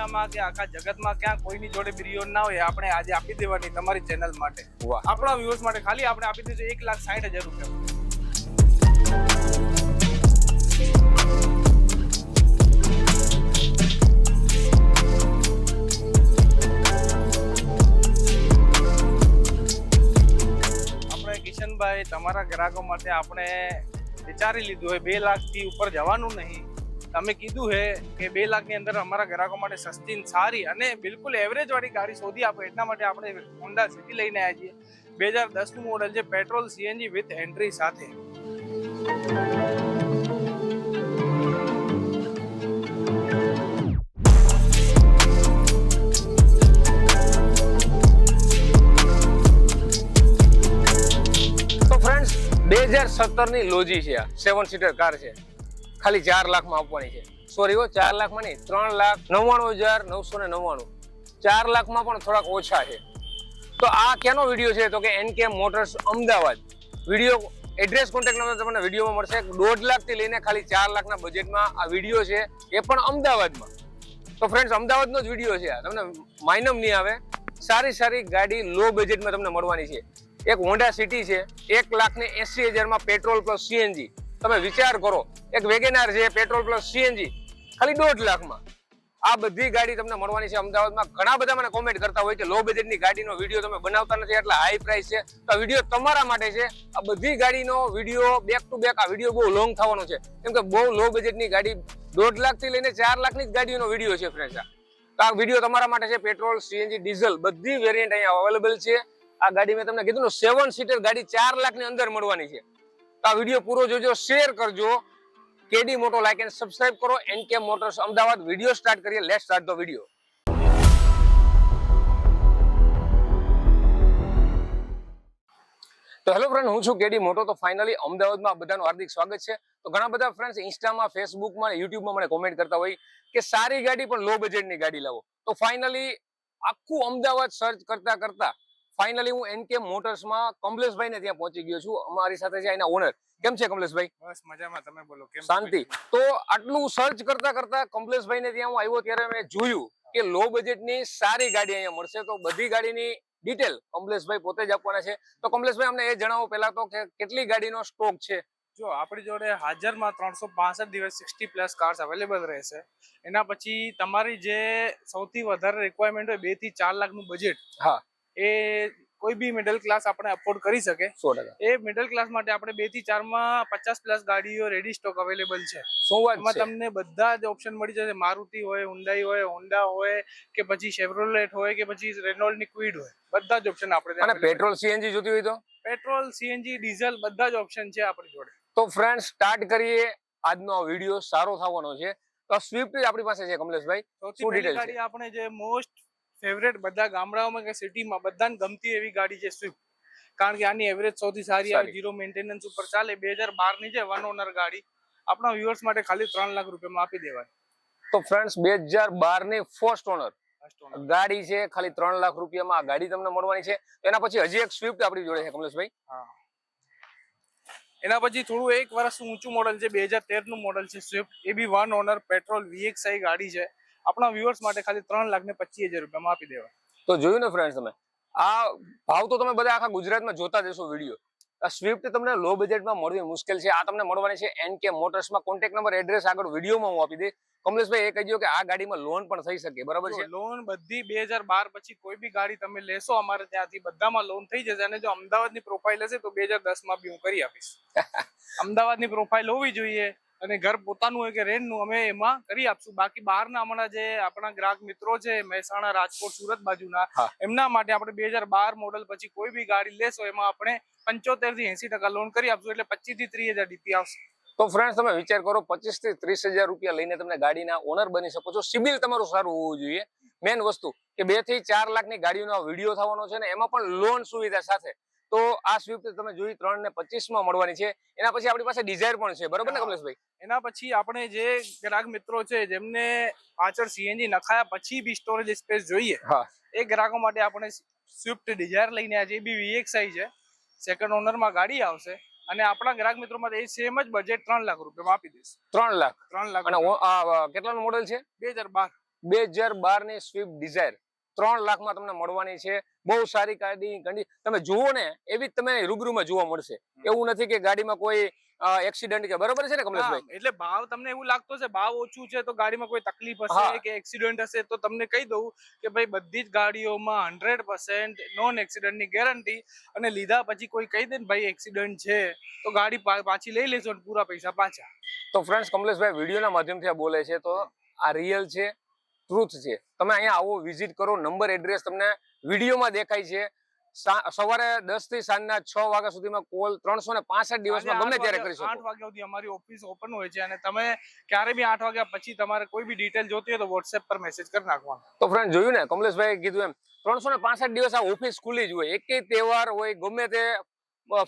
દુનિયામાં કે આખા જગતમાં ક્યાં કોઈની જોડે બિરિયોન ના હોય આપણે આજે આપી દેવાની તમારી ચેનલ માટે. આપણા વ્યુઅર્સ માટે ખાલી આપણે આપી દીધું એક લાખ સાઠ હજાર રૂપિયા. આપણે કિશનભાઈ તમારા ગ્રાહકો માટે આપણે વિચારી લીધું હોય બે લાખથી ઉપર જવાનું નહીં. તમે કીધું હે કે બે લાખની અંદર અમારા ગ્રાહકો માટે સસ્તી સારી અને બિલકુલ એવરેજ વાળી ગાડી શોધી આપો, એટલા માટે આપણે હોન્ડા સિટી લઈને આવ્યા છીએ. બે હજાર દસનું મોડલ છે પેટ્રોલ સીએનજી વિથ એન્ટ્રી સાથે. તો ફ્રેન્ડ્સ બે હજાર સત્તરની લોજી છે આ. સેવન સીટર કાર છે. ખાલી ચાર લાખમાં આપવાની છે. સોરી હો, ચાર લાખમાં નહીં, ત્રણ લાખ નવ્વાણું હજાર નવસો ને નવ્વાણું. ચાર લાખમાં પણ થોડાક ઓછા છે. તો આ કેનો વીડિયો છે? તો કે N K motors Ahmedabad. Video address contact number તમને વિડીયોમાં મળશે. દોઢ લાખથી લઈને ખાલી ચાર લાખના બજેટમાં આ વીડિયો છે. એ પણ અમદાવાદમાં. તો ફ્રેન્ડ્સ અમદાવાદનો જ વીડિયો છે આ. તમને માઇનમ નહીં આવે. સારી સારી ગાડી લો બજેટમાં તમને મળવાની છે. એક હોન્ડા સિટી છે. એક લાખ ને એસી હજારમાં પેટ્રોલ પ્લસ સીએનજી તમે વિચાર કરો, એક વેગેનાર છે પેટ્રોલ પ્લસ સીએનજી ખાલી દોઢ લાખમાં. આ બધી ગાડી તમને મળવાની છે અમદાવાદમાં. ઘણા બધા મને કોમેન્ટ કરતા હોય કે લો બજેટની ગાડીનો વીડિયો તમે બનાવતા નથી, એટલે હાઈ પ્રાઇસ છે. તો વીડિયો તમારા માટે છે. આ બધી ગાડીનો વીડિયો બેક ટુ બેક આ વીડિયો બહુ લોંગ થવાનો છે. કેમ કે બહુ લો બજેટની ગાડી, દોઢ લાખથી લઈને ચાર લાખની જ ગાડીનો વીડિયો છે ફ્રેન્ડ આ. વીડિયો તમારા માટે છે પેટ્રોલ સીએનજી ડીઝલ બધી વેરિયન્ટ અહીંયા અવેલેબલ છે. આ ગાડી મેં તમને કીધું સેવન સીટર ગાડી ચાર લાખની અંદર મળવાની છે. તો આ વીડિયો પૂરો જોજો શેર કરજો. કેડી મોટો લાઈક એન્ડ સબસ્ક્રાઇબ કરો. NK motors Ahmedabad. Video start કરીએ. લેટ સ્ટાર્ટ ધ વીડિયો તો હેલો ફ્રેન્ડ હું છું કેડી મોટો તો ફાઇનલી અમદાવાદમાં બધાનું હાર્દિક સ્વાગત છે. તો ઘણા બધા ફ્રેન્ડ્સ ઇન્સ્ટામાં ફેસબુકમાં યુટ્યુબમાં મને કોમેન્ટ કરતા હોય કે સારી ગાડી, પણ લો બજેટની ગાડી લાવો. તો ફાઇનલી આખું અમદાવાદ સર્ચ કરતા કરતા ફાઇનલી હું એન કે મોટર્સમાં કમલેશભાઈ ને ત્યાં પહોંચી ગયો છું. અમારી સાથે છે એના ઓનર કેમ છે કમલેશભાઈ? બસ મજામાં તમે બોલો કેમ શાંતિ. તો આટલું સર્ચ કરતા કરતા કમલેશભાઈ ને ત્યાં હું આવ્યો ત્યારે મેં જોયું કે લો બજેટની સારી ગાડી અહીંયા મળશે. તો બધી ગાડીની ડિટેલ કમલેશભાઈ પોતે જ આપવાના છે. તો કમલેશભાઈ અમને એ જણાવો પહેલા તો કે કેટલી ગાડીનો સ્ટોક છે? જો આપણી જોડે હાજરમાં ત્રણસો પાસઠ દિવસ સિક્સટી પ્લસ કાર્સ અવેલેબલ રહેશે. એના પછી તમારી જે સૌથી વધારે રિક્વાયરમેન્ટ હોય બેથી ચાર લાખનું બજેટ હા. એ કોઈ બી મિડલ ક્લાસ આપણે અફોર્ડ કરી શકે. સો એ મિડલ ક્લાસ માટે આપણે બેથી ચારમાં પચાસ પ્લસ ગાડીઓ રેડી સ્ટોક અવેલેબલ છે. એમાં તમને બધા જ ઓપ્શન મળી જશે. મારુતિ હોય હુન્ડાઈ હોય હોન્ડા હોય કે પછી શેવરોલેટ હોય કે પછી રેનોલ્ડની ક્વિડ હોય. બધા જ ઓપ્શન આપણે પેટ્રોલ સીએનજી જોતી હોય તો? પેટ્રોલ સીએનજી ડીઝલ બધા જ ઓપ્શન છે આપણી જોડે. તો ફ્રેન્ડ સ્ટાર્ટ કરીએ આજનો વીડિયો સારો થવાનો છે. તો સ્વિફ્ટ આપણી પાસે છે કમલેશભાઈ. શું આપણે જે મોસ્ટ ફેવરેટ બધા ગામડાઓમાં કે સિટીમાં બધાને ગમતી એવી ગાડી છે સ્વિફ્ટ કારણ કે આની એવરેજ સૌથી સારી આવે ઝીરો મેન્ટેનન્સ ઉપર ચાલે. બે હજાર બારની છે વન ઓનર ગાડી આપણા વ્યુઅર્સ માટે ખાલી ત્રણ લાખ રૂપિયામાં આપી દેવાય. તો ફ્રેન્ડ્સ બે હજાર બારની ફર્સ્ટ ઓનર ગાડી છે ખાલી ત્રણ લાખ રૂપિયામાં આ ગાડી તમને મળવાની છે. એના પછી હજી એક સ્વિફ્ટ આપણી જોડે છે કમલેશભાઈ. એના પછી થોડું એક વર્ષ ઊંચું મોડલ છે બે હજાર તેરનું મોડલ છે Swift A B one owner petrol VXI ગાડી છે. આપણા વ્યુઅર્સ માટે ખાલી ત્રણ લાખ ને પચીસ હજાર રૂપિયામાં આપી દેવા. તો જોયું ને ફ્રેન્ડ તમે? આ ભાવ તો તમે બધા આખા ગુજરાતમાં જોતા જશો વીડિયો. આ સ્વિફ્ટ તમને લો બજેટમાં મળવી મુશ્કેલ છે. આ તમને મળવાની છે એન કે મોટર્સમાં કોન્ટેક્ટ નંબર એડ્રેસ આગળ વિડીયોમાં હું આપી દઈશ. કમલેશભાઈ એ કહી કે આ ગાડીમાં લોન પણ થઈ શકે બરાબર છે? લોન બધી બે હજાર બાર પછી કોઈ બી ગાડી તમે લેશો અમારે ત્યાંથી બધામાં લોન થઈ જશે. અને જો અમદાવાદની પ્રોફાઇલ હશે તો બે હજાર દસમાં બી હું કરી આપીશ. અમદાવાદની પ્રોફાઇલ હોવી જોઈએ. અને ઘર પોતાનું હોય કે રેન્ટનું અમે એમાં કરી આપશું. બાકી બહારના હમણાં જે આપણા ગ્રાહક મિત્રો છે મહેસાણા રાજકોટ સુરત બાજુના એમના માટે આપણે બે હજાર બાર મોડલ પછી કોઈ બી ગાડી લેશો એમાં આપણે પંચોતેરથી એસી ટકા લોન કરી આપશું એટલે પચીસથી ત્રીસ હજાર ડીપી આવશે. તો ફ્રેન્ડ તમે વિચાર કરો પચીસથી ત્રીસ હજાર રૂપિયા લઈને તમે ગાડીના ઓનર બની શકો છો. સિબિલ તમારું સારું હોવું જોઈએ. મેન વસ્તુ કે બેથી ચાર લાખની ગાડીનો વીડિયો થવાનો છે ને એમાં પણ લોન સુવિધા સાથે તો આ સ્વિફ્ટ તમે જોઈ ત્રણ ને પચીસમાં મળવાની છે. એના પછી આપણી પાસે ડિઝાયર પણ છે. બરોબર ને કમલેશભાઈ? એના પછી આપણે જે ગ્રાહક મિત્રો છે જેમને પાછળ સીએનજી નખાયા પછી બી સ્ટોરેજ સ્પેસ જોઈએ એ ગ્રાહકો માટે આપણે સ્વિફ્ટ ડિઝાયર લઈને આજે એ બી વીએક્સઆઈ છે. સેકન્ડ ઓનરમાં ગાડી આવશે અને આપણા ગ્રાહક મિત્રો માટે એ સેમ જ બજેટ ત્રણ લાખ રૂપિયામાં આપી દઈશ. ત્રણ લાખ. ત્રણ લાખ અને કેટલાનું મોડેલ છે? બે હજાર બાર. બે હજાર બારની સ્વિફ્ટ ડિઝાયર ત્રણ લાખમાં તમને મળવાની છે. બહુ સારી ગાડી ગંડી. તમે જુઓ ને એવી તમે રૂબરૂમાં જોવા મળશે. એવું નથી કે ગાડીમાં કોઈ એક્સિડન્ટ કે બરોબર છે ને કમલેશભાઈ? એટલે ભાવ તમને એવું લાગતો છે ભાવ ઓછું છે તો ગાડીમાં કોઈ તકલીફ હશે કે એક્સિડન્ટ હશે તો તમને કહી દઉં કે ભાઈ બધી જ ગાડીઓમાં હંડ્રેડ પર્સન્ટ નોન એક્સિડન્ટની ગેરંટી અને લીધા પછી કોઈ કહી દે ને ભાઈ એક્સિડન્ટ છે તો ગાડી પાછી લઈ લેશો ને પૂરા પૈસા પાછા. તો ફ્રેન્ડ્સ કમલેશભાઈ વિડીયોના માધ્યમથી આ બોલે છે તો આ રિયલ છે. ટ્રુથ છે. તમે અહીંયા આવો વિઝિટ કરો નંબર એડ્રેસ તમને વિડીયોમાં દેખાય છે. સવારે દસથી સાંજના છ વાગ્યા સુધીમાં કોલ ત્રણસો ને પાસઠ દિવસમાં ગમે ત્યારે કરી શકો. આઠ વાગ્યા સુધી અમારી ઓફિસ ઓપન હોય છે અને તમે ક્યારે બી આઠ વાગ્યા પછી તમારે કોઈ બી ડિટેલ જોતી હોય તો વોટ્સએપ પર મેસેજ કરી નાખવાનો. તો ફ્રેન્ડ જોયું ને? કમલેશભાઈ કીધું એમ ત્રણસો ને પાસઠ દિવસ આ ઓફિસ ખુલ્લી જ હોય. એક તહેવાર હોય ગમે તે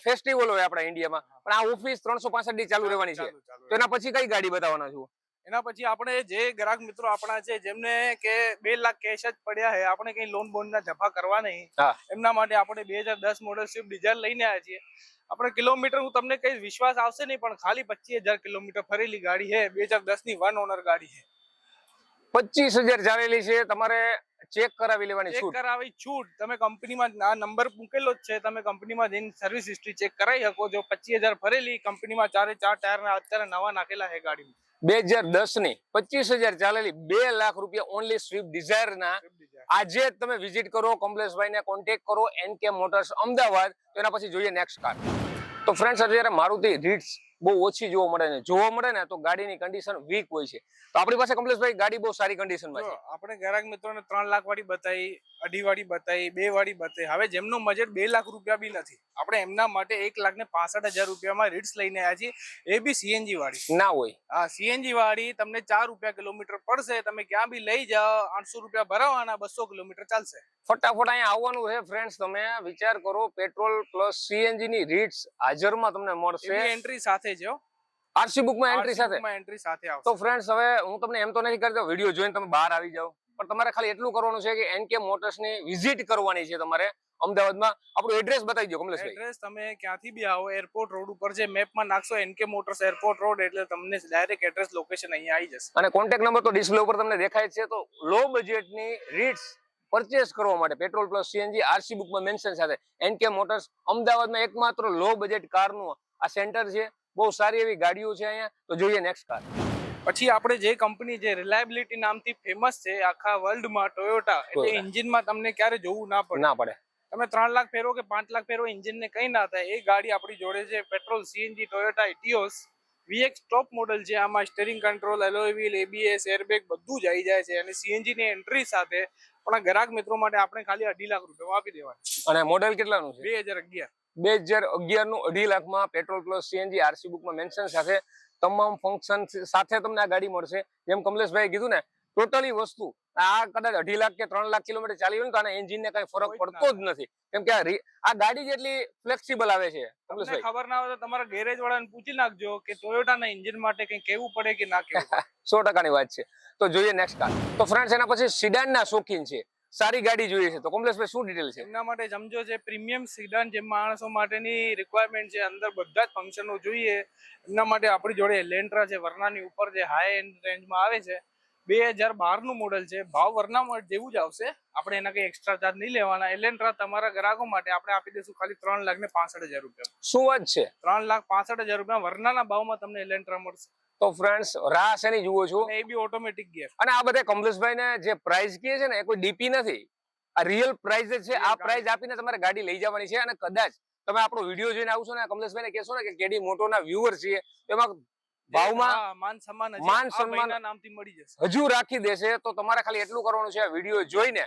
ફેસ્ટિવલ હોય આપણા ઇન્ડિયામાં પણ આ ઓફિસ ત્રણસો પાસઠ દી ચાલુ રહેવાની છે. તો એના પછી કઈ ગાડી બતાવવાના છો? એના પછી આપણે જે ગ્રાહક મિત્રો આપણા છે જેમને કે બે લાખ કેશ જ પડ્યા છે આપણે કઈ લોન બોન ના જફા કરવા નહીં. એમના માટે આપણે બે હજાર દસ મોડલ સ્વિફ્ટ ડિઝાયર લઈને આવ્યા છીએ. આપણે કિલોમીટર હું તમને કઈ વિશ્વાસ આવશે નહીં પણ ખાલી પચીસ હજાર કિલોમીટર ફરેલી ગાડી છે બે હજાર દસની વન ઓનર ગાડી છે. પચીસ હજાર ચાલેલી છે તમારે ચેક કરાવી લેવાની ચેક કરાવી છૂટ. તમે કંપનીમાં આ નંબર મૂકેલો જ છે તમે કંપનીમાં જઈને સર્વિસ હિસ્ટ્રી ચેક કરાવી શકો જો પચીસ હજાર ફરેલી કંપનીમાં ચારે ચાર ટાયર અત્યારે નવા નાખેલા છે ગાડીમાં. બે હજાર દસની પચીસ હજાર ચાલેલી બે લાખ રૂપિયા ઓનલી સ્વિફ્ટ ડિઝાયર ના આજે તમે વિઝિટ કરો કમલેશભાઈ ને કોન્ટેક્ટ કરો એન કે મોટર્સ અમદાવાદ. તો એના પછી જોઈએ નેક્સ્ટ કાર તો ફ્રેન્ડ્સ અત્યારે મારુતિ રીટ્સ બહુ ઓછી જોવા મળે ને. જોવા મળે ને તો ગાડીની કન્ડિશન વીક હોય છે. તો આપણી પાસે કમલેશભાઈ ગાડી બહુ સારી કન્ડિશનમાં છે. આપણે ગ્રાહક મિત્રોને ત્રણ લાખ વાળી બતાવી અઢી વાળી બતાવી બે વાળી બતાવી. હવે જેમનું બજેટ બે લાખ રૂપિયા બી નથી. આપણે એમના માટે એક લાખ ને પાસઠ હજાર રૂપિયામાં રીટ્સ લઈને આવ્યા છીએ. એ બી સીએનજી વાળી. ના હોય. હા સીએનજી વાળી તમને ચાર રૂપિયા કિલોમીટર પડશે. તમે ક્યાં બી લઈ જાઓ આઠસો રૂપિયા ભરાવાના બસો કિલોમીટર ચાલશે. ફટાફટ અહીંયા આવવાનું છે ફ્રેન્ડ્સ તમે વિચાર કરો પેટ્રોલ પ્લસ સીએનજી ની રીટ્સ હાજરમાં તમને મળશે. એન્ટ્રી સાથે છે આરસી બુકમાં એન્ટ્રી સાથે. એન્ટ્રી સાથે આવશે. તો ફ્રેન્ડ્સ હવે હું તમને એમ તો નથી કરતો વીડિયો જોઈને તમે બહાર આવી જાઓ. પણ તમારે ખાલી એટલું કરવાનું છે કે એનકે મોટર્સ વિઝિટ કરવાની છે તમારે અમદાવાદમાં. આપણું એડ્રેસ બતાવી દો કમલેશભાઈ. એડ્રેસ તમે ક્યાંથી બી આવો એરપોર્ટ રોડ ઉપર જે મેપમાં નાખશો એનકે મોટર્સ એરપોર્ટ રોડ એટલે તમને ડાયરેક્ટ એડ્રેસ લોકેશન અહીંયા આવી જશે. અને કોન્ટેક્ટ નંબર તો ડિસ્પ્લે ઉપર તમને દેખાય છે. તો લો બજેટની રીટ્સ પરચેસ કરવા માટે પેટ્રોલ પ્લસ સીએનજી આરસી બુકમાં મેન્શન સાથે એનકે મોટર્સ અમદાવાદમાં એકમાત્ર લો બજેટ કારનું આ સેન્ટર છે. બહુ સારી એવી ગાડીઓ છે અહીંયા. તો જોઈએ નેક્સ્ટ કાર પછી આપણે જે કંપની જે રિલાયબિલિટી નામથી ફેમસ છે આખા વર્લ્ડમાં ટોયોટા એટલે. એન્જિનમાં તમને ક્યારે જોવું ના પડે. ના પડે. તમે ત્રણ લાખ ફેરો કે પાંચ લાખ ફેરો એન્જિનને કઈ ના થાય. એ ગાડી આપણી જોડે છે petrol CNG Toyota Etios VX top model છે આમાં steering control alloy wheel ABS airbag બધું જ આવી જાય છે. અને સીએનજી ની એન્ટ્રી સાથે પણ ગ્રાહક મિત્રો માટે આપણે ખાલી અઢી લાખ રૂપિયા આપી દેવાના. અને મોડેલ કેટલાનું છે? બે હજાર અગિયાર. બે હજાર અગિયારનું અઢી લાખમાં પેટ્રોલ પ્લસ સીએનજી આરસી બુકમાં મેન્શન સાથે તમામ ફંક્શન સાથે તમને આ ગાડી મળશે. જેમ કમલેશભાઈ કીધું ને ટોટલી વસ્તુ. આ કદાચ અઢી લાખ કે ત્રણ લાખ કિલોમીટર ચાલી હોય ને તો આના એન્જિન ને કઈ ફરક પડતો જ નથી. કેમ કે આ ગાડી જેટલી ફ્લેક્સિબલ આવે છે કમલેશભાઈ. ખબર ના હોય તો તમારા ગેરેજ વાળાને પૂછી નાખજો કે ટોયોટાના એન્જિન માટે કઈ કેવું પડે કે ના કેવું સો ટકાની વાત છે. તો જોઈએ નેક્સ્ટ કાર તો ફ્રેન્ડ્સ એના પછી સિડાન ના શોખીન છે. સારી ગાડી જોઈએ છે. તો કમલેશભાઈ શું ડિટેલ છે? એમના માટે સમજો છે પ્રીમિયમ સિડન જે માણસો માટેની રિક્વાયરમેન્ટ છે અંદર બધા જ ફંક્શનો જોઈએ. એમના માટે આપણી જોડે એલેન્ટ્રા છે વરનાની ઉપર જે હાઈ એન્ડ રેન્જમાં આવે છે બે હજાર બારનું મોડલ છે. ભાવ વર્ના જેવું જ આવશે. આપણે એના કંઈ એક્સ્ટ્રા ચાર્જ નહીં લેવાના. એલેન્ટ્રા તમારા ગ્રાહકો માટે આપણે આપી દઈશું ખાલી ત્રણ લાખ ને પાસઠ હજાર રૂપિયા. શું વાત છે? ત્રણ લાખ પાસઠ હજાર રૂપિયા વરના ભાવમાં તમને એલેન્ટ્રા મળશે. તો ફ્રેન્ડ્સ રાસ એની જુઓ છો? એ બી ઓટોમેટિક ગિયર અને આ બધા કમલેશભાઈ ને જે પ્રાઇસ કહે છે ને એ કોઈ ડીપી નથી. આ રિયલ પ્રાઇસ જ છે આ પ્રાઇસ આપીને તમારે ગાડી લઈ જવાની છે અને કદાચ તમે આપણો વીડિયો જોઈને આવશો ને કમલેશભાઈ ને કહેશો ને કે કેડી મોટોના વ્યુઅર છીએ એમાં ભાવમાં માન સન્માન માન સન્માન- નામથી મળી જશે. હજુ રાખી દેશે તો તમારે ખાલી એટલું કરવાનું છે આ વીડિયો જોઈને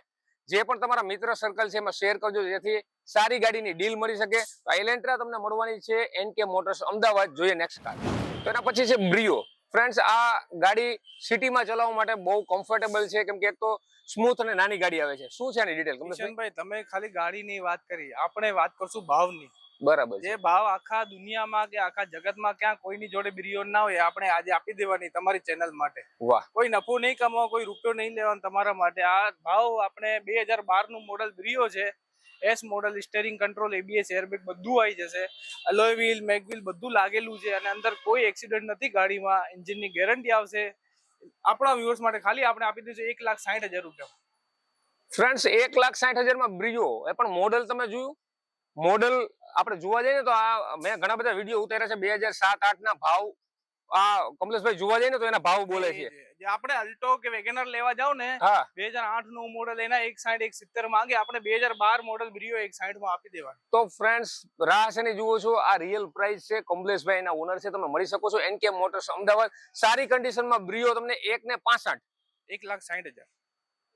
જે પણ તમારા મિત્ર સર્કલ છે એમાં શેર કરજો જેથી સારી ગાડીની ડીલ મળી શકે. તો એલેન્ટ્રા તમને મળવાની છે એનકે મોટર્સ અમદાવાદ. જોઈએ નેક્સ્ટ કાર તો એના પછી છે બ્રિયો. ફ્રેન્ડ્સ આ ગાડી સિટીમાં ચલાવવા માટે બહુ કમ્ફર્ટેબલ છે. કેમ કે એક તો સ્મૂથ અને નાની ગાડી આવે છે. શું છે એની ડિટેલ કિશનભાઈ તમે ખાલી ગાડીની વાત કરી. આપણે વાત કરશું ભાવની. બરાબર જે ભાવ આખા દુનિયામાં કે આખા જગતમાં ક્યાં કોઈની જોડે બ્રિયો ના હોય આપણે આજે આપી દેવાની તમારી ચેનલ માટે. વાહ. કોઈ નફો નહીં કમાવો કોઈ રૂપિયો નહીં લેવાનો તમારા માટે. આ ભાવ આપણે બે હજાર બારનું મોડલ બ્રિયો છે. S model steering control ABS airbag બધું આવી જશે. અલોય વ્હીલ મેગવ્હીલ બધું લાગેલું છે અને અંદર કોઈ એક્સિડન્ટ નથી ગાડીમાં. એન્જિનની ગેરંટી આવશે. આપણા વ્યુઅર્સ માટે ખાલી આપણે આપી દઈશું એક લાખ સાઠ હજાર રૂપિયા. ફ્રેન્ડ્સ એક લાખ સાઠ હજારમાં બ્રિજો એ પણ મોડલ તમે જોયું? મોડલ આપણે જોવા જઈએ તો આ મેં ઘણા બધા વીડિયો ઉતાર્યા છે. બે હજાર સાત આઠ ના ભાવ આ કમલેશભાઈ જોવા જઈએ ને તો એના ભાવ બોલે છે. આપણે અલ્ટો કે વેગેનર લેવા જાવ ને બે હજાર આઠનું મોડલ એના એક સાઈડ એક સિત્તેર માંગે આપણે બે હજાર બાર મોડલ બ્રિયો એક સાઈડમાં આપી દેવા તો ફ્રેન્ડ્સ રાહ છે ને જુઓ છો આ રિયલ પ્રાઇસ છે કમલેશભાઈ એના ઓનર છે તમે મળી શકો છો. એનકે મોટર્સ અમદાવાદ સારી કન્ડિશનમાં બ્રિયો તમને એક ને પાસઠ. એક લાખ સાઈઠ હજાર.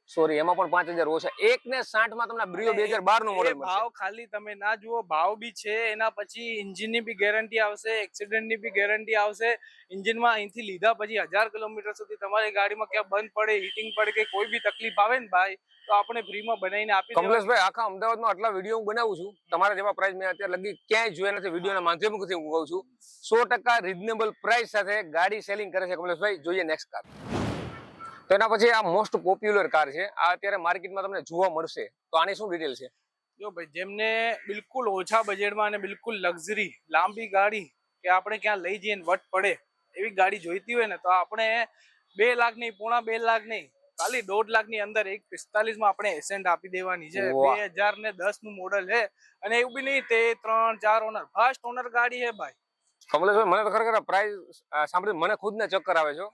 સોરી એમાં પણ પાંચ હજાર ઓછા. એક ને સાઠમાં તમને બ્રિયો બે હજાર બારનું એ ભાવ ખાલી તમે ના જુઓ ભાવ બી છે એના પછી ઇન્જિનની બી ગેરંટી આવશે એક્સિડન્ટની બી ગેરંટી આવશે. ઇન્જિનમાં અહીંથી લીધા પછી હજાર કિલોમીટર સુધી તમારી ગાડીમાં ક્યાં બંધ પડે હીટિંગ પડે કે કોઈ બી તકલીફ આવે ને ભાઈ તો આપણે ફ્રીમાં બનાવીને આપી. કમલેશભાઈ આખા અમદાવાદમાં આટલા વીડિયો હું બનાવું છું. તમારા જેવા પ્રાઇસ મેં અત્યારે લગી ક્યાંય જોયા નથી વિડીયોના માધ્યમથી હું કહું છું. સો ટકા રિઝનેબલ પ્રાઇસ સાથે ગાડી સેલિંગ કરે છે કમલેશભાઈ. જોઈએ નેક્સ્ટ કાર તો એના પછી આ મોસ્ટ પોપ્યુલર કાર છે. આ અત્યારે માર્કેટમાં તમને જોવા મળશે. તો આની શું ડિટેલ છે? જો ભાઈ જેમને બિલકુલ ઓછા બજેટમાં અને બિલકુલ લક્ઝરી લાંબી ગાડી કે આપણે ક્યાં લઈ જઈએ વટ પડે એવી ગાડી જોઈતી હોય ને તો આપણે બે લાખ નહીં પોણા બે લાખ નહીં ખાલી દોઢ લાખની અંદર એક પિસ્તાલીસમાં આપણે એસેન્ટ આપી દેવાની છે. બે હજાર ને દસનું મોડલ છે. અને એવું બી નહીં તે ત્રણ ચાર ઓનર ફર્સ્ટ ઓનર ગાડી છે ભાઈ. કમલેશભાઈ મને તો ખરેખર પ્રાઇસ સાંભળી મને ખુદ ને ચક્કર આવે છે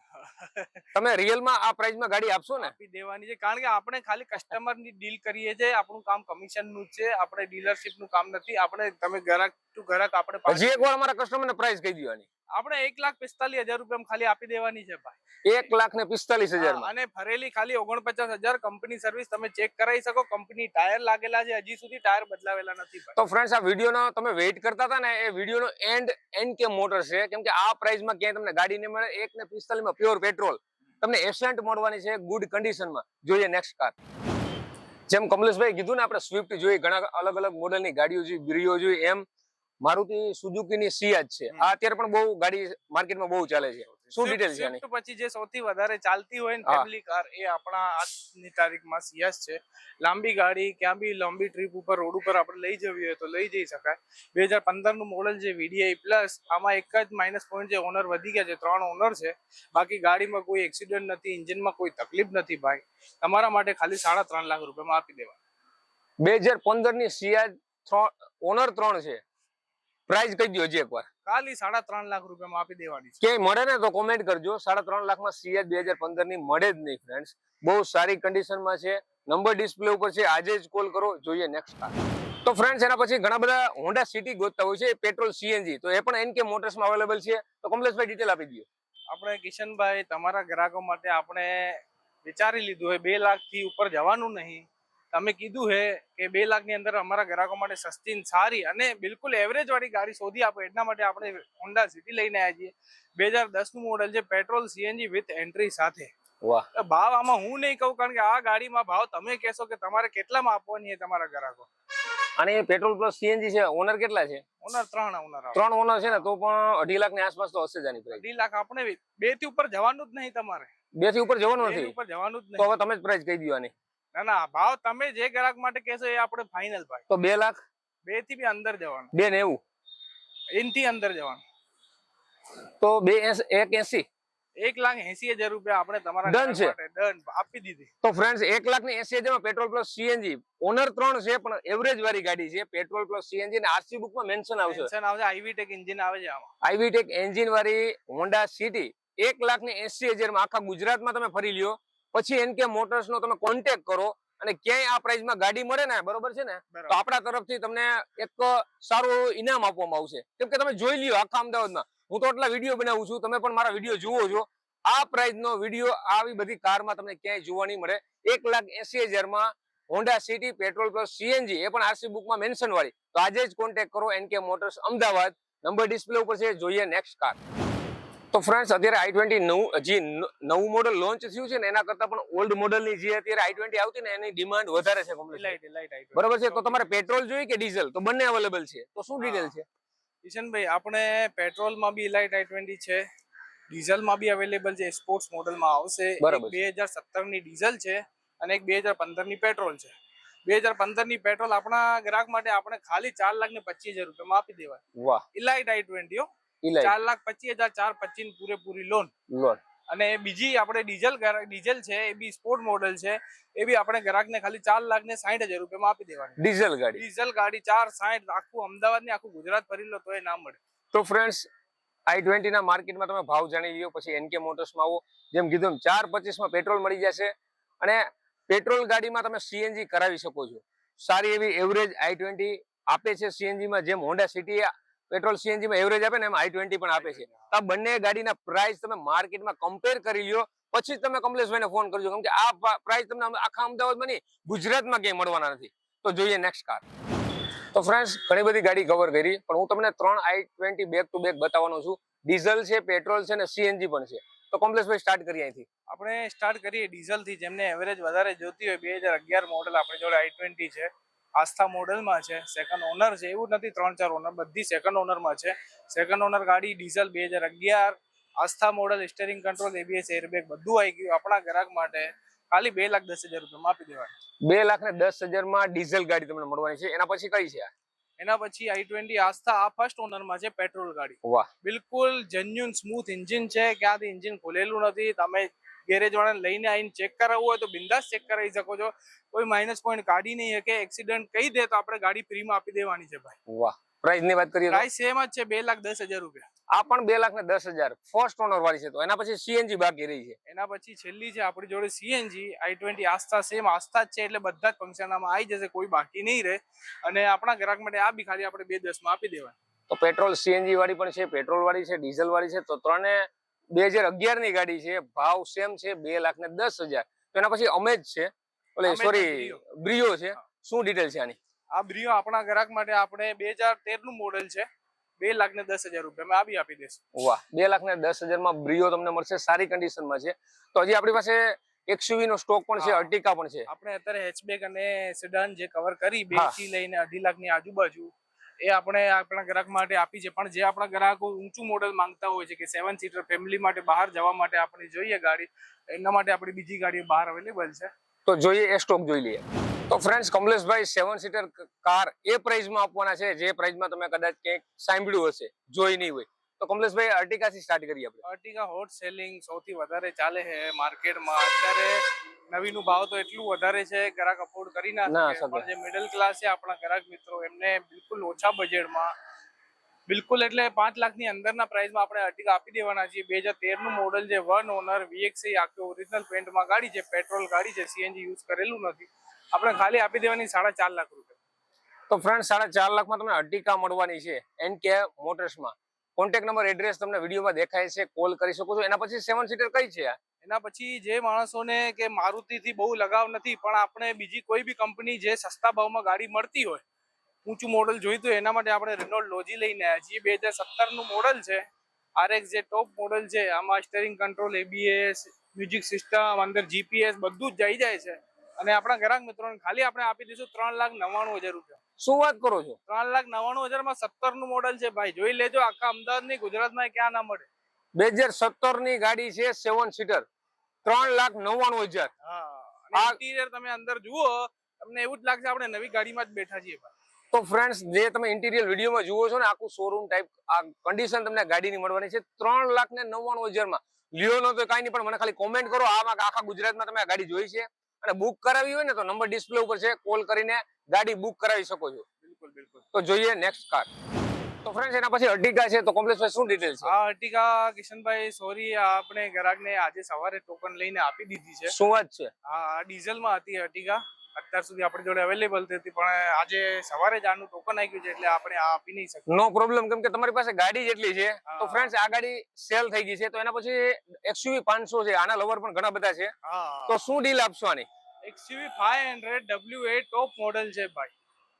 તમે રિયલમાં આ પ્રાઇસમાં ગાડી આપશો ને? આપી દેવાની છે. કારણ કે આપણે ખાલી કસ્ટમરની ડીલ કરીએ છીએ. આપણું કામ કમિશનનું છે. આપણે ડીલરશીપનું કામ નથી. આપણે તમે ગ્રાહક ટુ ગ્રાહક આપણે હજી એકવાર અમારા કસ્ટમરને પ્રાઇસ કહી દેવાની આપણે એક લાખ પિસ્તાલીસ હજાર રૂપિયા ખાલી આપી દેવાની છે ભાઈ. એક લાખ ને પિસ્તાલીસ હજાર અને ફરેલી ખાલી ઓગણપચાસ હજાર કંપની સર્વિસ તમે ચેક કરાવી શકો. કંપની ટાયર લાગેલા છે. હજી સુધી ટાયર બદલાવેલા નથી તો ફ્રેન્ડ્સ આ વિડીયોનો તમે વેઇટ કરતા હતા ને એ વિડીયોનો એન્ડ એન કે મોટર છે. કેમ કે આ પ્રાઇસમાં ક્યાંય તમને ગાડી નહીં મળે. એક ને પિસ્તાલીસમાં પ્યોર પેટ્રોલ. તમને એસેન્ટ મળવાની છે ગુડ કન્ડિશનમાં. જોઈએ નેક્સ્ટ કાર જેમ કમલેશભાઈ કીધું ને, આપણે સ્વિફ્ટ જોઈએ, ઘણા અલગ અલગ મોડલની ગાડીઓ જોઈ બ્રીઓ જોઈએ, એમ મારુતિ સુઝુકીની સિયાજ છે. આ અત્યારે પણ બહુ ગાડી માર્કેટમાં બહુ ચાલે છે. શું ડિટેલ છે આની? પછી જે સૌથી વધારે ચાલતી હોય ને ફેમિલી કાર એ આપણા આજની તારીખમાં સિયાજ છે. લાંબી ગાડી ક્યાં બી લાંબી ટ્રીપ ઉપર રોડ ઉપર આપણે લઈ જવી હોય તો લઈ જઈ શકાય. બે હજાર પંદરનું મોડલ છે વીડીઆઈ પ્લસ આમાં એક જ માઇનસ પોઈન્ટ છે ઓનર વધી ગયા છે ત્રણ ઓનર છે. બાકી ગાડીમાં કોઈ એક્સિડન્ટ નથી ઇન્જિનમાં કોઈ તકલીફ નથી ભાઈ. તમારા માટે ખાલી સાડા ત્રણ લાખ રૂપિયામાં આપી દેવા બે હજાર પંદરની સિયાજ ઓનર ત્રણ છે. પ્રાઇસ કહી દો હજી એકવાર. ખાલી સાડા ત્રણ લાખ રૂપિયામાં આપી દેવાની છે. ક્યાંય મળે ને તો કોમેન્ટ કરજો. સાડા ત્રણ લાખમાં સીએચ બે હજાર પંદરની મળે જ નહીં ફ્રેન્ડ્સ બહુ સારી કન્ડિશનમાં છે. નંબર ડિસ્પ્લે ઉપર છે. આજે જ કોલ કરો. જોઈએ નેક્સ્ટ કાર તો ફ્રેન્ડ્સ એના પછી ઘણા બધા હોન્ડા સિટી ગોતતા હોય છે. પેટ્રોલ સીએનજી તો એ પણ એનકે મોટર્સમાં અવેલેબલ છે. તો કમલેશભાઈ ડિટેલ આપી દો આપણે કિશનભાઈ તમારા ગ્રાહકો માટે આપણે વિચારી લીધું હોય બે લાખથી ઉપર જવાનું નહીં. તમે કીધું હે કે બે લાખની અંદર અમારા ગ્રાહકો માટે સસ્તી સારી અને બિલકુલ એવરેજ વાળી ગાડી શોધી આપો. એટલા માટે આપણે હોન્ડા સિટી લઈને આવ્યા છીએ. બે હજાર દસનું મોડલ છે પેટ્રોલ સીએનજી વિથ એન્ટ્રી સાથે. વાહ. ભાવ આમાં હું નહીં કહું કારણ કે આ ગાડીમાં ભાવ તમે કહેશો કે તમારે કેટલામાં આપવાની છે તમારા ગ્રાહકો? અને પેટ્રોલ પ્લસ સીએનજી છે ઓનર કેટલા છે? ઓનર ત્રણ ઓનર ત્રણ ઓનર છે ને તો પણ અઢી લાખની આસપાસ તો હશે જ આની અઢી લાખ આપણે બેથી ઉપર જવાનું જ નહીં તમારે. બેથી ઉપર જવાનું નથી? ઉપર જવાનું જ તો નહીં. હવે તમે જ પ્રાઇસ કહી દો આની. ના ના ભાવ તમે જે ગ્રાહક માટે કહેશો એ આપણે ફાઇનલ ભાઈ તો બે લાખ? બેથી બી અંદર જવાનું. બે નેવું એનથી અંદર જવાનું. તો બે એક એસી? એક લાખ એસી હજાર રૂપિયા આપણે તમારા ડન છે. ડન આપી દીધી. તો ફ્રેન્ડ્સ એક લાખની એસી હજાર પેટ્રોલ પ્લસ સીએનજી ઓનર ત્રણ છે પણ એવરેજ વાળી ગાડી છે પેટ્રોલ પ્લસ સીએનજી ને આરસી બુકમાં મેન્શન આવશે. આવશે આઈવીટેક એન્જિન આવે છે આમાં. આઈવીટેક એન્જિન વાળી હોન્ડા સિટી એક લાખની એસી હજારમાં આખા ગુજરાતમાં તમે ફરી લ્યો. પછી એનકે મોટર્સ નો તમે કોન્ટેક કરો અને ક્યાંય આ પ્રાઇસમાં ગાડી મળે ને બરોબર છે ને તો આપણા તરફથી તમને એક સારું ઇનામ આપવામાં આવશે. કેમ કે તમે જોઈ લ્યો આખા અમદાવાદમાં. હું તો આટલા વીડિયો બનાવું છું તમે પણ મારા વીડિયો જુઓ છો. આ પ્રાઇસ નો વીડિયો આવી બધી કારમાં તમને ક્યાંય જોવા નહીં મળે. એક લાખ એસી હજારમાં Honda City petrol plus CNG એ પણ આરસી બુકમાં મેન્શન વાળી. તો આજે જ કોન્ટેક્ટ કરો NK motors Ahmedabad. Number display ઉપર છે જોઈએ નેક્સ્ટ કાર તો ફ્રેન્ડ્સ અત્યારે આઈ ટ્વેન્ટી નવું જે નવું મોડલ લોન્ચ થયું છે ને એના કરતા પણ ઓલ્ડ મોડલની જે અત્યારે આઈ ટ્વેન્ટી આવતી ને એની ડિમાન્ડ વધારે છે બરોબર છે? તો તમારે પેટ્રોલ જોઈએ કે ડીઝલ તો બંને અવેલેબલ છે. તો શું ડિટેલ છે? કિશનભાઈ આપણે પેટ્રોલમાં બી ઇલાઇટ આઈ ટ્વેન્ટી છે. ડીઝલમાં બી અવેલેબલ છે. સ્પોર્ટ્સ મોડલમાં આવશે. બે હજાર સત્તરની ડીઝલ છે અને એક બે હજાર પંદરની પેટ્રોલ છે. બે હજાર પંદરની પેટ્રોલ આપણા ગ્રાહક માટે આપણે ખાલી ચાર લાખ ને પચીસ હજાર રૂપિયામાં આપી દેવાય. ઇલાઇટ આઈ ટ્વેન્ટી ચાર લાખ પચીસ હજાર ચાર પચીસ પૂરેપૂરી લોન લોન અને બીજી આપણે ડીઝલ ડીઝલ છે એ બી સ્પોર્ટ મોડલ છે એ બી આપણે ગ્રાહકને ખાલી ચાર લાખ ને સાઠ હજાર રૂપિયામાં આપી દેવાની. ડીઝલ ગાડી. ડીઝલ ગાડી ચાર સાઠ આખું અમદાવાદ ને આખું ગુજરાત ફરી લો તો એ ના મળે. તો ફ્રેન્ડ્સ આઈ ટ્વેન્ટી ના માર્કેટમાં તમે ભાવ જાણી લ્યો પછી એનકે મોટર્સમાં આવો જેમ કીધું ચાર પચીસમાં પેટ્રોલ મળી જશે. અને પેટ્રોલ ગાડીમાં તમે સીએનજી કરાવી શકો છો. સારી એવી એવરેજ આઈ ટ્વેન્ટી આપે છે સીએનજી માં જેમ હોન્ડા સિટી પેટ્રોલ સીએનજી માં એવરેજ આપે ને એમ આઈ ટ્વેન્ટી પણ આપે છે. તો આ બંને ગાડીના પ્રાઇસ તમે માર્કેટમાં કમ્પેર કરી લ્યો પછી તમે કમલેશભાઈને ફોન કરજો. કેમ કે આ પ્રાઇસ તમને આખા અમદાવાદમાં નહીં ગુજરાતમાં ક્યાંય મળવાના નથી. તો જોઈએ નેક્સ્ટ કાર તો ફ્રેન્ડ્સ ઘણી બધી ગાડી કવર કરી પણ હું તમને ત્રણ i twenty back to back બતાવવાનો છું. ડીઝલ છે પેટ્રોલ છે ને સીએનજી પણ છે. તો કોમ્પ્લેક્સભાઈ સ્ટાર્ટ કરીએ અહીંથી. આપણે સ્ટાર્ટ કરીએ ડીઝલથી જેમને એવરેજ વધારે જોતી હોય બે હજાર અગિયાર મોડલ આપણી જોડે આઈ ટ્વેન્ટી છે. આસ્થા મોડલમાં છે સેકન્ડ ઓનર છે એવું નથી ત્રણ ચાર ઓનર બધી સેકન્ડ ઓનરમાં છે. સેકન્ડ ઓનર ગાડી ડીઝલ બે હજાર અગિયાર Asta model steering control ABS airbag બધું આવી ગયું આપણા ગ્રાહક માટે. ખાલી બે લાખ દસ હજાર રૂપિયામાં આપી દેવાય બે લાખ ને દસ હજારમાં ડીઝલ ગાડી તમને મળવાની છે. એના પછી કઈ છે એના પછી આઈ ટ્વેન્ટી આસ્થા આ ફર્સ્ટ ઓનરમાં છે પેટ્રોલ ગાડી. વાહ. બિલકુલ જેન્યુન સ્મૂથ ઇન્જિન છે. ક્યાંથી એન્જિન ખોલેલું નથી તમે ગેરેજ વાળાને લઈને આવીને ચેક કરાવવું હોય તો બિંદાસ ચેક કરાવી શકો છો. કોઈ માઇનસ પોઈન્ટ કાઢી નહીં શકે. એક્સિડન્ટ કહી દે તો આપણે ગાડી ફ્રીમાં આપી દેવાની છે ભાઈ. વાહ. પ્રાઇસની વાત કરીએ પ્રાઇસ સેમ જ છે. બે લાખ દસ હજાર રૂપિયા. આ પણ બે લાખ ને દસ હજાર. ફર્સ્ટ ઓનર વાળી છે તો. એના પછી સીએનજી બાકી રહી છે. એના પછી છેલ્લી છે આપણી જોડે CNG i twenty Asta same Asta જ છે એટલે બધા જ ફંક્શનમાં આવી જશે કોઈ બાકી નહીં રહે. અને આપણા ગ્રાહક માટે આ બી ખાલી આપણે બે દસમાં આપી દેવાની. તો પેટ્રોલ સીએનજી વાળી પણ છે પેટ્રોલ વાળી છે ડીઝલ વાળી છે તો ત્રણે બે હજાર અગિયારની ગાડી છે ભાવ સેમ છે બે લાખ ને દસ હજાર. તો એના પછી અમેજ છે. Sorry Brio. છે. શું ડિટેલ છે આની? આ બ્રિયો આપણા ગ્રાહક માટે આપણે બે હજાર તેરનું મોડેલ છે. બે લાખ ને દસ હજાર રૂપિયામાં આવી આપી દેશું વાહ બે લાખ ને દસ હજારમાં બ્રિયો તમને મળશે સારી કન્ડિશનમાં છે. તો હજી આપણી પાસે એક્સયુવી નો સ્ટોક પણ છે અર્ટિકા પણ છે. આપણે અત્યારે હેચબેક અને સેડાન જે કવર કરી બેથી લઈને અઢી લાખની આજુબાજુ એ આપણે આપણા ગ્રાહક માટે આપી છે. પણ જે આપણા ગ્રાહકો ઊંચું મોડલ માંગતા હોય છે કે સેવન સીટર ફેમિલી માટે બહાર જવા માટે આપણે જોઈએ ગાડી, એના માટે આપણી બીજી ગાડી બહાર અવેલેબલ છે. તો જોઈએ એ સ્ટોક જોઈ લઈએ. તો ફ્રેન્ડ્સ કમલેશભાઈ સેવન સીટર કાર એ પ્રાઇઝમાં આપવાના છે. જે પ્રાઇઝમાં તમે કદાચ ક્યાંક સાંભળ્યું હશે, જોઈ નહીં હોય. તો કમલેશભાઈ અર્ટિકા થી સ્ટાર્ટ કરીએ આપણે? અર્ટિકા હોટ સેલિંગ સૌથી વધારે ચાલે છે માર્કેટમાં. અત્યારે નવીનું ભાવ તો એટલું વધારે છે ગ્રાહક અફોર્ડ કરી ના ના શકે. જે મિડલ ક્લાસ છે આપણા ગ્રાહક મિત્રો એમને બિલકુલ ઓછા બજેટમાં બિલકુલ એટલે પાંચ લાખની અંદરના પ્રાઇસમાં આપણે અર્ટિકા આપી દેવાના છીએ. બે હજાર તેરનું મોડલ છે વન ઓનર વીએક્સી આખી ઓરિજિનલ પેન્ટમાં ગાડી છે પેટ્રોલ ગાડી છે સીએનજી યુઝ કરેલું નથી. આપણે ખાલી આપી દેવાની સાડા ચાર લાખ રૂપિયા. તો ફ્રેન્ડ સાડા ચાર લાખમાં તમને અર્ટિકા મળવાની છે. એન કે મોટર્સમાં કોન્ટેક્ટ નંબર એડ્રેસ તમને વિડીયોમાં દેખાય છે કોલ કરી શકો છો. એના પછી સેવન સીટર કઈ છે એના પછી જે માણસોને કે મારુતિથી બહુ લગાવ નથી, પણ આપણે બીજી કોઈ બી કંપની જે સસ્તા ભાવમાં ગાડી મળતી હોય, ઊંચું મોડલ જોઈતું એના માટે આપણે રેનોલ્ડ લોજી લઈને આવ્યા છીએ. બે હજાર સત્તરનું મોડલ છે. આરએક્સ જે ટોપ મોડલ છે, આમાં steering control ABS music system અંદર જીપીએસ બધું જ જઈ જાય છે. અને આપણા ગ્રાહક મિત્રોને ખાલી આપણે આપી દઈશું ત્રણ લાખ નવ્વાણું હજાર રૂપિયા. શું વાત કરો છો? ત્રણ લાખ નવાણું હજારમાં સત્તરનું મોડલ છે ભાઈ. જોઈ લેજો આખા અમદાવાદની ગુજરાત ગુજરાતમાં ક્યાં ના મળે. બે હજાર સત્તરની ગાડી છે સેવન સીટર ત્રણ લાખ નવ્વાણું હજાર. ઇન્ટિરિયર તમે અંદર જુઓ તમને એવું જ લાગશે આપણે નવી ગાડીમાં જ બેઠા છીએ તો ફ્રેન્ડ્સ જે તમે ઇન્ટિરિયર વિડીયોમાં જુઓ છો ને આખું શોરૂમ ટાઈપ આ કન્ડિશન તમને ગાડીની મળવાની છે. ત્રણ લાખ ને નવ્વાણું હજારમાં. લ્યો નો તો કાંઈ નહીં પણ મને ખાલી કોમેન્ટ કરો. આમાં આખા ગુજરાતમાં તમે આ ગાડી જોઈ છે. અને બુક કરાવી હોય ને તો નંબર ડિસ્પ્લે ઉપર છે કોલ કરીને ગાડી બુક કરાવી શકો છો. બિલકુલ બિલકુલ. તો જોઈએ નેક્સ્ટ કાર તો ફ્રેન્ડ્સ એના પછી અર્ટિગા છે તો કોમ્પ્લેક્સ શું ડિટેલ છે? આ અર્ટિગા કિશનભાઈ સોરી આપણે ગ્રાહકને આજે સવારે ટોકન લઈને આપી દીધી છે. શું વાત છે? આ ડીઝલ ડીઝલમાં હતી અર્ટિકા. અત્યાર સુધી આપણી જોડે અવેલેબલ હતી પણ આજે સવારે જ આનું ટોકન આવી ગયું છે એટલે આપણે આ આપી નહીં શકીએ. નો પ્રોબ્લેમ કેમ કે તમારી પાસે ગાડી જેટલી છે. તો ફ્રેન્ડ્સ આ ગાડી સેલ થઈ ગઈ છે તો એના પછી એક્સયુવી પાંચસો છે આના લવર પણ ઘણા બધા છે. તો શું ડીલ આપશો આની? એક્સયુવી ફાઈવ હંડ્રેડ ડબલ્યુ એ ટોપ મોડલ છે ભાઈ.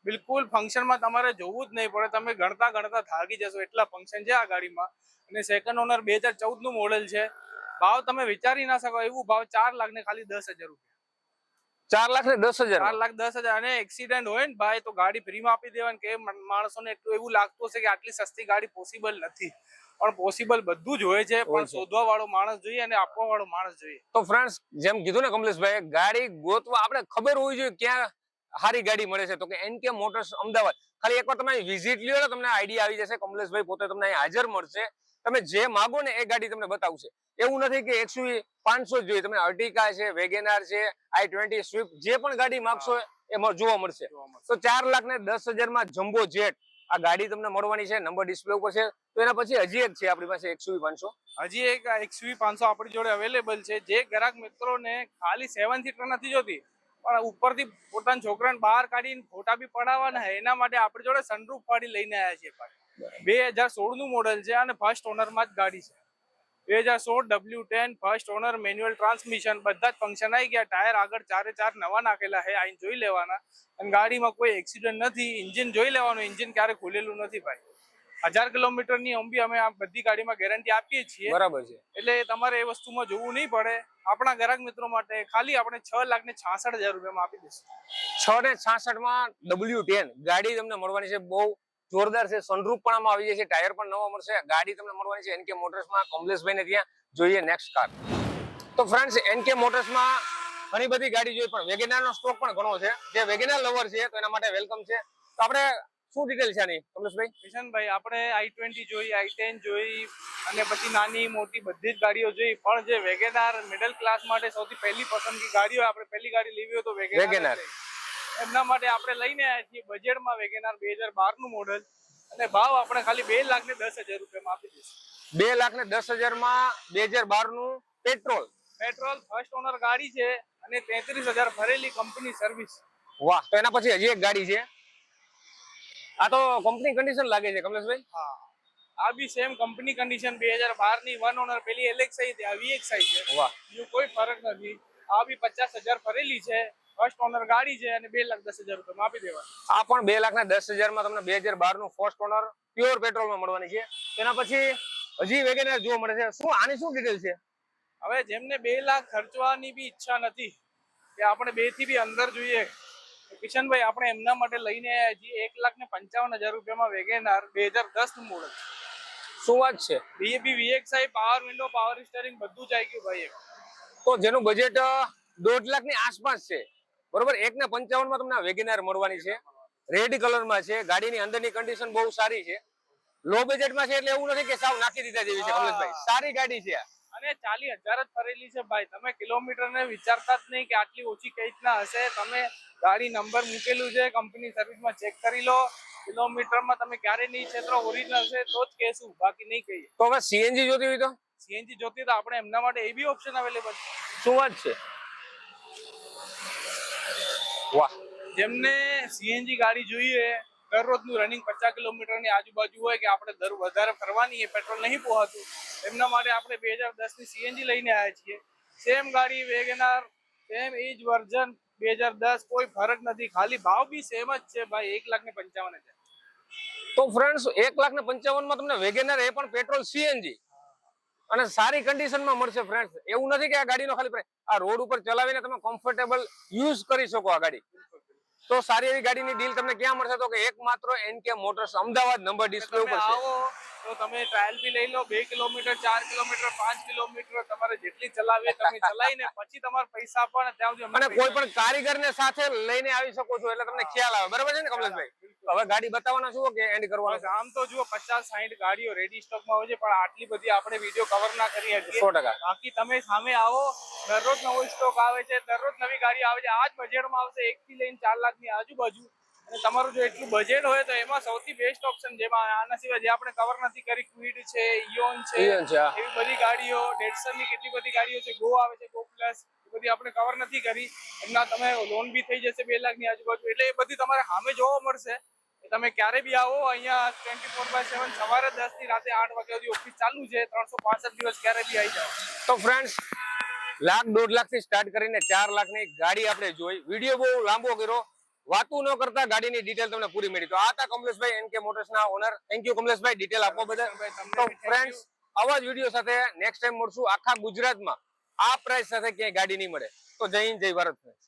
બિલકુલ ફંક્શનમાં તમારે જોવું જ નહીં પડે તમે ગણતા ગણતા થાકી જશો એટલા ફંક્શન છે આ ગાડીમાં. અને સેકન્ડ ઓનર બે હજાર ચૌદનું મોડલ છે. ભાવ તમે વિચારી ના શકો એવું ભાવ ચાર લાખ ને ખાલી દસ હજાર રૂપિયા. ચાર લાખ ને દસ હજાર ચાર લાખ દસ હજાર. અને એક્સિડન્ટ હોય ને ભાઈ તો ગાડી ફ્રીમાં આપી દેવાની કે માણસો માણસોને એટલું એવું લાગતું હશે કે આટલી સસ્તી ગાડી પોસિબલ નથી. પણ પોસિબલ બધું જ હોય છે પણ શોધવા વાળો માણસ જોઈએ અને આપવા વાળો માણસ જોઈએ. તો ફ્રેન્ડ્સ જેમ કીધું ને કમલેશભાઈ ગાડી ગોતવા આપણે ખબર હોવી જોઈએ ક્યાં સારી ગાડી મળે છે. તો કે એન કે મોટર્સ અમદાવાદ. ખાલી એકવાર તમે વિઝિટ લ્યો ને તમને આઈડિયા આવી જશે. કમલેશભાઈ પોતે તમને હાજર મળશે. તમે જે માગો ને એ ગાડી તમને બતાવશે. એવું નથી કે એક્સયુવી પાંચસો જ જોઈએ. તમે અર્ટિકા છે વેગેનાર છે આઈ ટ્વેન્ટી સ્વિફ્ટ જે પણ ગાડી માગશો એ જોવા મળશે. તો ચાર લાખ ને દસ હજારમાં જમ્બો જેટ આ ગાડી તમને મળવાની છે. નંબર ડિસ્પ્લે ઉપર છે. તો એના પછી હજી એક છે આપણી પાસે એક્સયુવી પાંચસો. હજી એક એક્સવી પાંચસો આપણી જોડે અવેલેબલ છે. જે ગ્રાહક મિત્રોને ખાલી સેવન સીટર નથી જોતી પણ ઉપરથી પોતાના છોકરાને બહાર કાઢીને ફોટા બી પડાવવાના એના માટે આપણી જોડે સનરૂફ પાડી લઈને આવ્યા છીએ બે હજાર સોળનું મોડેલ છે અને ફર્સ્ટ ઓનરમાં જ ગાડી છે. બે હજાર સોળ W ten first owner manual transmission બધા જ ફંક્શન આવી ગયા. ટાયર આગળ ચારે ચાર નવા નાખેલા છે આઈને જોઈ લેવાના. અને ગાડીમાં કોઈ એક્સિડન્ટ નથી. ઇન્જિન જોઈ લેવાનું. ઇન્જિન ક્યારે ખુલેલું નથી ભાઈ. હજાર કિલોમીટરની અંબી અમે આ બધી ગાડીમાં ગેરંટી આપીએ છીએ. બરાબર છે. એટલે તમારે એ વસ્તુમાં જોવું નહીં પડે. આપણા ગ્રાહક મિત્રો માટે ખાલી આપણે છ લાખ ને છાસઠ હજાર રૂપિયામાં આપી દઈશું. છ ને છાસઠમાં ડબલ્યુ ટેન ગાડી તમને મળવાની છે બહુ જોરદાર છે સનરૂફ પણ આમાં આવી જશે ટાયર પણ નવા મળશે ગાડી તમને મળવાની છે એનકે મોટર્સમાં કમલેશભાઈ ને ત્યાં જોઈએ નેક્સ્ટ કાર તો ફ્રેન્ડ્સ એનકે મોટર્સમાં ઘણી બધી ગાડી જોઈ પણ વેગેનાર નો સ્ટોક પણ ઘણો છે. જે વેગેનાર લવર છે તો એના માટે વેલકમ છે. તો આપણે શું ડિટેલ છે આની કમલેશભાઈ? કિશનભાઈ આપણે આઈ ટ્વેન્ટી જોઈ આઈ ટેન જોઈ અને પછી નાની મોટી બધી જ ગાડીઓ જોઈ. પણ જે વેગેનાર મિડલ ક્લાસ માટે સૌથી પહેલી પસંદગી ગાડીઓ આપણે પહેલી ગાડી લેવી હોય તો વેગેનાર. એમના માટે આપણે લઈને આવ્યા છીએ બજેટમાં વેગેનાર બે હજાર મોડલ અને ભાવ આપણે ખાલી બે લાખ ને દસ હજાર રૂપિયામાં આપી દઈશું. બે લાખ ને દસ હજારમાં બે હજાર બારનું પેટ્રોલ પેટ્રોલ ફર્સ્ટ ઓનર ગાડી છે અને તેત્રીસ હજાર ભરેલી કંપની સર્વિસ વાહ તો એના પછી હજી એક ગાડી છે. આ તો કંપની કન્ડિશન લાગે છે કમલેશભાઈ? હા. આ બી સેમ કંપની કન્ડિશન બે હજાર બારની વન ઓનર પેલી એલેક્સ એલેક્સાઈ હતી આ વીએક્સઆઈ છે. વાહ. બીજું કોઈ ફરક નથી. આ બી પચાસ હજાર ભરેલી છે. ફર્સ્ટ ઓનર ગાડી છે અને બે લાખ દસ હજાર રૂપિયા આપી દેવા આ પણ બે લાખ ના દસ હજારમાં તમને બે હજાર બારનું ફર્સ્ટ ઓનર પ્યોર પેટ્રોલમાં મળવાની છે. તેના પછી હજી વેગેનાર જોવા મળે છે. શું આની શું ડિટેલ છે? હવે જેમને બે લાખ ખર્ચવાની બી ઈચ્છા નથી કે આપણે બેથી બી અંદર જોઈએ કિશનભાઈ આપણે એમના માટે લઈને છીએ એક લાખ ને પંચાવન હજાર રૂપિયામાં વેગેનાર બે હજાર દસનું મોડલ શું વાત છે? બીએબી VXI power window power steering બધું જ આવી ગયું ભાઈ તો જેનું બજેટ દોઢ લાખની આસપાસ છે. બરોબર? એક ને પંચાવનમાં તમને વેગેનાર મળવાની છે. રેડ કલરમાં છે. ગાડીની અંદરની કન્ડિશન બહુ સારી છે. લો બજેટમાં છે એટલે એવું નથી કે સાવ નાખી દીધા જેવી છે કમલેશભાઈ. સારી ગાડી છે અને ચાલી હજાર જ ફરેલી છે ભાઈ. તમે કિલોમીટર ને વિચારતા જ નહીં કે આટલી ઓછી કઈ રીતના હશે. તમે ગાડી નંબર મૂકેલું છે કંપની સર્વિસમાં ચેક કરી લો. કિલોમીટરમાં તમે ક્યારે નહીં છેતરો ઓરિજિનલ છે તો જ કહેશું. બાકી નહીં કહીએ. તો હવે સીએનજી જોતી હોય તો? સીએનજી જોતી તો આપણે એમના માટે એ બી ઓપ્શન અવેલેબલ છે. શું વાત છે? વાહ. જેમને સીએનજી ગાડી જોઈએ દરરોજનું રનિંગ પચાસ કિલોમીટરની આજુબાજુ હોય કે આપણે દર વધારે ફરવાની એ પેટ્રોલ નહીં પહોંચતું એમના માટે આપણે બે હજાર દસની સીએનજી લઈને આવ્યા છીએ. સેમ ગાડી વેગેનાર સેમ એ જ વર્ઝન બે હજાર દસ કોઈ ફરક નથી. ખાલી ભાવ બી સેમ જ છે ભાઈ એક લાખ ને પંચાવન હજાર. તો ફ્રેન્ડ્સ એક લાખ ને પંચાવનમાં તમને વેગેનર એ પણ પેટ્રોલ સીએનજી અને સારી કન્ડિશનમાં મળશે ફ્રેન્ડ એવું નથી કે આ ગાડીનો ખાલી આ રોડ ઉપર ચલાવીને તમે કમ્ફર્ટેબલ યુઝ કરી શકો આ ગાડી. તો સારી એવી ગાડીની ડીલ તમને ક્યાં મળશે? તો કે એકમાત્ર NK motors Ahmedabad number display ઉપર છે. તો તમે ટ્રાયલ બી લઈ લો બે કિલોમીટર ચાર કિલોમીટર પાંચ કિલોમીટર તમારે જેટલી ચલાવી તમે ચલાવીને પછી તમારે પૈસા પણ ત્યાં સુધી અને કોઈ પણ કારીગરને સાથે લઈને આવી શકો છો એટલે તમને ખ્યાલ આવે. બરાબર છે ને કમલેશભાઈ? હવે ગાડી બતાવવાના છો કે એન્ડ કરવાનો? આમ તો જુઓ પચાસ સાઈઠ ગાડીઓ રેડી સ્ટોકમાં હોય છે પણ આટલી બધી આપણે વીડિયો કવર ના કરી શકીએ. સો ટકા. બાકી તમે સામે આવો દરરોજ નવો સ્ટોક આવે છે દરરોજ નવી ગાડી આવે છે. આ જ બજેટમાં આવશે એક થી લઈને ચાર લાખની આજુબાજુ. અને તમારું જો એટલું બજેટ હોય તો એમાં સૌથી બેસ્ટ ઓપ્શન જેમાં આના સિવાય જે આપણે કવર નથી કરી ક્વિડ છે ઇયોન છે. એવી બધી ગાડીઓ ડેટસનની કેટલી બધી ગાડીઓ છે ગો આવે છે ગો પ્લસ એ બધી આપણે કવર નથી કરી. એમના તમે લોન બી થઈ જશે બે લાખની આજુબાજુ. એટલે એ બધી તમારે સામે જોવા મળશે. તમે ક્યારે બી આવો અહીંયા ટ્વેન્ટી ફોર બાય સેવન સવારે દસથી રાતે આઠ વાગ્યા સુધી ઓફિસ ચાલુ છે ત્રણસો પાસઠ દિવસ ક્યારે બી આવી જાઓ. તો ફ્રેન્ડ્સ લાખ દોઢ લાખથી સ્ટાર્ટ કરીને ચાર લાખની ગાડી આપણે જોઈ. વીડિયો બહુ લાંબો કર્યો. વાતું ન કરતા ગાડીની ડિટેલ તમને પૂરી મળી. તો આ હતા કમલેશભાઈ એનકે મોટર્સ ના owner thank you Kamleshbhai. Detail આપવા બદલ તો ફ્રેન્ડ્સ આવા જ વીડિયો સાથે નેક્સ્ટ ટાઈમ મળશું. આખા ગુજરાતમાં આ પ્રાઇસ સાથે ક્યાંય ગાડી નહીં મળે. તો જય હિન્દ જય ભારત friends.